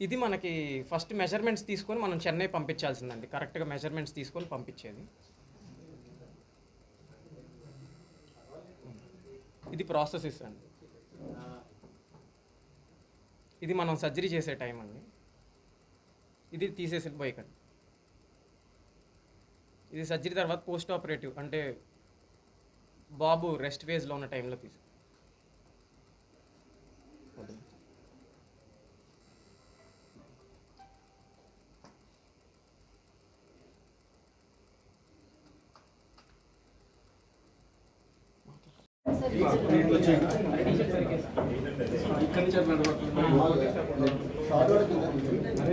ఇది మనకి first measurements తీసుకొని మనం చెన్నై పంపించాల్సిందండి. కరెక్ట్గా మెజర్మెంట్స్ తీసుకొని పంపించేది. ఇది ప్రాసెసెస్ అండి. ఇది మనం సర్జరీ చేసే టైం అండి. ఇది తీసేసి పోయికండి ఇది సర్జరీ తర్వాత పోస్ట్ ఆపరేటివ్ అంటే బాబు రెస్ట్ ఫేజ్లో ఉన్న టైంలో తీసు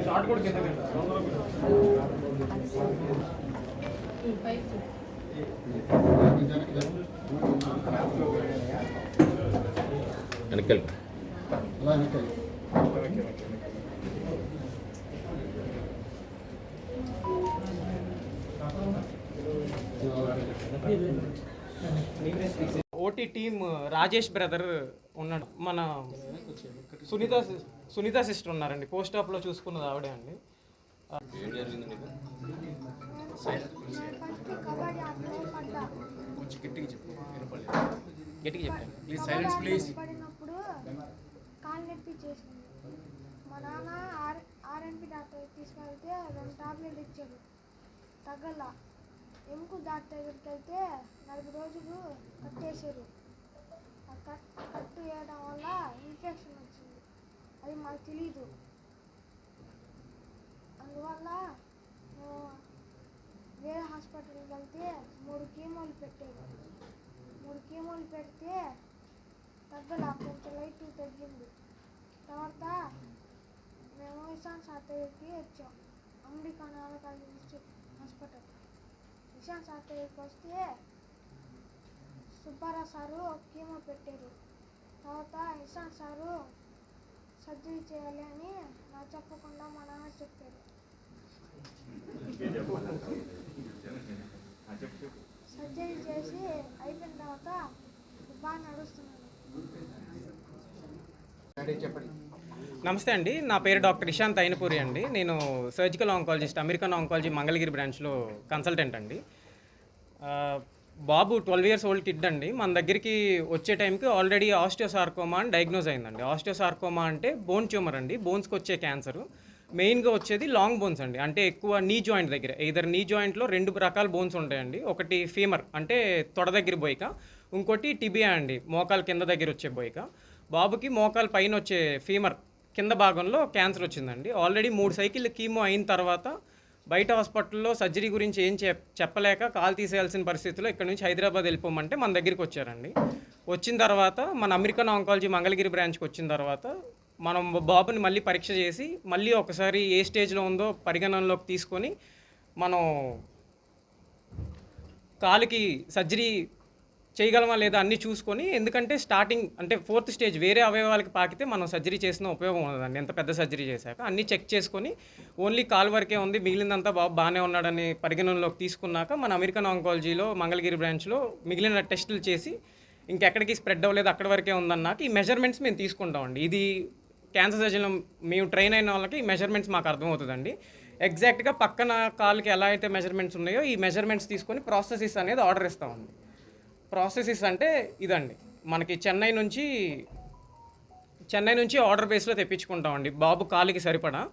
షార్ట్ కూడా కింద ఓటీ టీమ్ రాజేష్ బ్రదర్ ఉన్నాడు. మన సునీత సునీత సిస్టర్ ఉన్నారండి. పోస్ట్ ఆఫ్లో చూసుకున్నది ఆవిడే అండి. గట్టిగా చెప్పు గట్టిగా చెప్పండి. ప్లీజ్ నొప్పి చేసింది మా నాన్న ఆర్ ఆర్ఎన్పి డాక్టర్ తీసుకెళ్తే రెండు టాబ్లెట్ ఇచ్చాడు. తగ్గల. ఎముకు డాక్టర్ దగ్గరికి వెళ్తే నలభై రోజులు కట్టేశారు ఆ కట్ కట్టు వేయడం వల్ల ఇన్ఫెక్షన్ వచ్చింది. అది మాకు తెలీదు. అందువల్ల మేము వేరే హాస్పిటల్కి వెళ్తే మూడు కీమోలు పెట్టారు. మూడు కీమోలు పెడితే తగ్గల కొంచెం లైట్ తగ్గింది. తర్వాత మేము ఇషాన్ సార్ వచ్చాం. అమెరికా నాలుగు హాస్పిటల్ ఇషాన్ సార్ వస్తే సుబ్బారావు సారు కీమో పెట్టారు తర్వాత ఇషాన్ సారు సర్జరీ చేయాలి అని నాకు చెప్పకుండా మా నాన్న చెప్పారు. సర్జరీ చేసి అయిపోయిన తర్వాత బాగా నడుస్తున్నాను నమస్తే అండి. నా పేరు డాక్టర్ ఇషాంత్ అయినపూరి అండి. నేను surgical oncologist American oncology Mangalagiri బ్రాంచ్లో కన్సల్టెంట్ అండి. ఆ, బాబు ట్వెల్వ్ ఇయర్స్ ఓల్డ్ కిడ్ అండి. మన దగ్గరికి వచ్చే టైంకి ఆల్రెడీ ఆస్టియోసార్కోమా అని డయాగ్నోజ్ అయిందండి. ఆస్టియోసార్కోమా అంటే బోన్ ట్యూమర్ అండి. బోన్స్కి వచ్చే క్యాన్సర్. మెయిన్గా వచ్చేది లాంగ్ బోన్స్ అండి. అంటే ఎక్కువ నీ జాయింట్ దగ్గర. ఇద్దరు నీ జాయింట్లో రెండు రకాల బోన్స్ ఉంటాయండి. ఒకటి ఫీమర్ అంటే తొడ దగ్గర బోయిక. ఇంకోటి టిబియా అండి. మోకాలు కింద దగ్గర వచ్చే బోయిక. బాబుకి మోకాలు పైన వచ్చే ఫీమర్ కింద భాగంలో క్యాన్సర్ వచ్చిందండి. ఆల్రెడీ మూడు సైకిల్ కీమో అయిన తర్వాత బయట హాస్పిటల్లో సర్జరీ గురించి ఏం చెప్ చెప్పలేక కాల్ తీసేయాల్సిన పరిస్థితిలో ఇక్కడ నుంచి హైదరాబాద్ వెళ్ళిపోమంటే మన దగ్గరికి వచ్చారండి. వచ్చిన తర్వాత మన అమెరికన్ ఆంకాలజీ మంగళగిరి బ్రాంచ్కి వచ్చిన తర్వాత మనం బాబుని మళ్ళీ పరీక్ష చేసి మళ్ళీ ఒకసారి ఏ స్టేజ్లో ఉందో పరిగణనలోకి తీసుకొని మనం కాలుకి సర్జరీ చేయగలమా లేదా అన్నీ చూసుకొని ఎందుకంటే స్టార్టింగ్ అంటే ఫోర్త్ స్టేజ్ వేరే అవయవాలకి పాకితే మనం సర్జరీ చేసిన ఉపయోగం ఉండదండి. ఎంత పెద్ద సర్జరీ చేశాక అన్నీ చెక్ చేసుకొని ఓన్లీ కాల్ వరకే ఉంది మిగిలిందంతా బాబు బాగానే ఉన్నాడని పరిగణనలోకి తీసుకున్నాక మన అమెరికన్ ఆంకాలజీలో మంగళగిరి బ్రాంచ్లో మిగిలిన టెస్టులు చేసి ఇంకెక్కడికి స్ప్రెడ్ అవ్వలేదు అక్కడ వరకే ఉందన్నాక ఈ మెజర్మెంట్స్ మేము తీసుకుంటామండి. ఇది క్యాన్సర్ సర్జరీలో మేము ట్రైన్ అయిన వాళ్ళకి ఈ మెజర్మెంట్స్ మాకు అర్థమవుతుందండి. ఎగ్జాక్ట్గా పక్కన కాల్కి ఎలా అయితే మెజర్మెంట్స్ ఉన్నాయో ఈ మెజర్మెంట్స్ తీసుకొని ప్రాసెసెస్ అనేది ఆర్డర్ ఇస్తామండి. ప్రాసెసెస్ అంటే ఇదండి. మనకి చెన్నై నుంచి చెన్నై నుంచి ఆర్డర్ బేస్లో తెప్పించుకుంటామండి. బాబు కాలికి సరిపడా.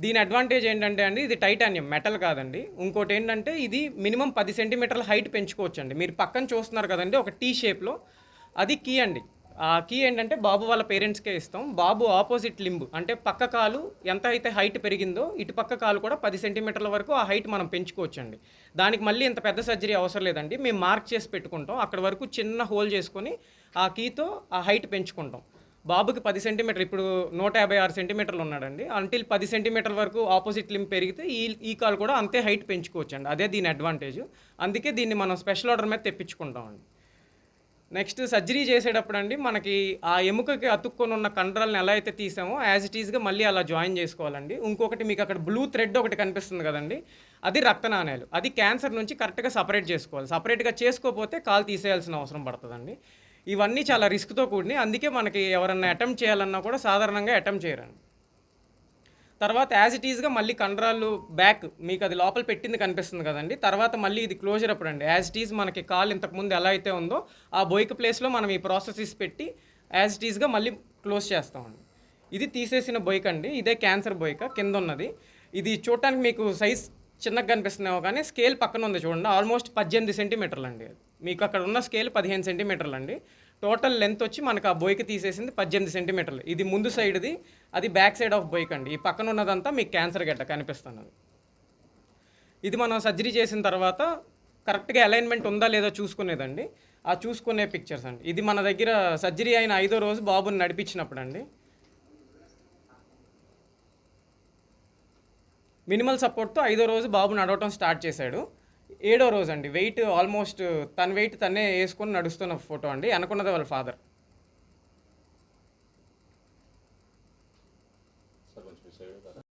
దీని అడ్వాంటేజ్ ఏంటంటే అండి ఇది టైటానియం మెటల్ కాదండి. ఇంకోటి ఏంటంటే ఇది మినిమం పది సెంటీమీటర్ల హైట్ పెంచుకోవచ్చండి. మీరు పక్కన చూస్తున్నారు కదండి ఒక టీ షేప్లో. అది కీ అండి. ఆ కీ ఏంటంటే బాబు వాళ్ళ పేరెంట్స్కే ఇస్తాం. బాబు ఆపోజిట్ లింబ్. అంటే పక్క కాలు ఎంత అయితే హైట్ పెరిగిందో ఇటు పక్క కాలు కూడా పది సెంటీమీటర్ల వరకు ఆ హైట్ మనం పెంచుకోవచ్చండి. దానికి మళ్ళీ ఇంత పెద్ద సర్జరీ అవసరం లేదండి. మేము మార్క్ చేసి పెట్టుకుంటాం. అక్కడ వరకు చిన్న హోల్ చేసుకొని ఆ కీతో ఆ హైట్ పెంచుకుంటాం. బాబుకి పది సెంటీమీటర్ ఇప్పుడు నూట యాభై ఆరు సెంటీమీటర్లు ఉన్నాడండి. అంటిల్ పది సెంటీమీటర్ల వరకు ఆపోజిట్ లింబ్ పెరిగితే ఈ ఈ కాలు కూడా అంతే హైట్ పెంచుకోవచ్చండి. అదే దీని అడ్వాంటేజ్ అందుకే దీన్ని మనం స్పెషల్ ఆర్డర్ మీద తెప్పించుకుంటామండి. నెక్స్ట్ సర్జరీ చేసేటప్పుడు అండి మనకి ఆ ఎముకకి అతుక్కొని ఉన్న కండరాలను ఎలా అయితే తీసామో యాజ్ ఇట్ ఈస్గా మళ్ళీ అలా జాయిన్ చేసుకోవాలండి. ఇంకొకటి మీకు అక్కడ బ్లూ థ్రెడ్ ఒకటి కనిపిస్తుంది కదండి అది రక్తనాణాలు అది క్యాన్సర్ నుంచి కరెక్ట్గా సపరేట్ చేసుకోవాలి. సపరేట్గా చేసుకోకపోతే కాలు తీసేయాల్సిన అవసరం పడుతుందండి. ఇవన్నీ చాలా రిస్క్తో కూడినాయి అందుకే మనకి ఎవరన్నా అటెంప్ట్ చేయాలన్నా కూడా సాధారణంగా అటెంప్ట్ చేయరండి. తర్వాత యాజ్ ఇట్ ఈస్గా మళ్ళీ కండరాలు బ్యాక్ మీకు అది లోపల పెట్టింది కనిపిస్తుంది కదండి. తర్వాత మళ్ళీ ఇది క్లోజర్ అప్పుడు అండి. యాజ్ ఇట్ ఈజ్ మనకి కాల్ ఇంతకుముందు ఎలా అయితే ఉందో ఆ బొయ్క ప్లేస్లో మనం ఈ ప్రాసెసెస్ పెట్టి యాజ్ ఇట్ ఈస్గా మళ్ళీ క్లోజ్ చేస్తామండి. ఇది తీసేసిన బొయ్క అండి. ఇదే క్యాన్సర్ బొయ్క కింద ఉన్నది. ఇది చూడటానికి మీకు సైజ్ చిన్నగా కనిపిస్తుందేమో కానీ స్కేల్ పక్కన ఉంది చూడండి. ఆల్మోస్ట్ పద్దెనిమిది సెంటీమీటర్లు అండి. మీకు అక్కడ ఉన్న స్కేల్ పదిహేను సెంటీమీటర్లు అండి. టోటల్ లెంత్ వచ్చి మనకు ఆ బొయ్కి తీసేసింది పద్దెనిమిది సెంటీమీటర్లు. ఇది ముందు సైడ్ది అది బ్యాక్ సైడ్ ఆఫ్ బొయ్క్ అండి. ఈ పక్కన ఉన్నదంతా మీకు క్యాన్సర్ గడ్డ కనిపిస్తున్నది. ఇది మనం సర్జరీ చేసిన తర్వాత కరెక్ట్గా అలైన్మెంట్ ఉందా లేదా చూసుకునేదండి. ఆ చూసుకునే పిక్చర్స్ అండి. ఇది మన దగ్గర సర్జరీ అయిన ఐదో రోజు బాబుని నడిపించినప్పుడు అండి మినిమల్ సపోర్ట్తో ఐదో రోజు బాబు నడవటం స్టార్ట్ చేశాడు. ఏడో రోజు అండి వెయిట్ ఆల్మోస్ట్ తన వెయిట్ తనే వేసుకొని నడుస్తున్న ఫోటో అండి. అనుకున్నది వాళ్ళ ఫాదర్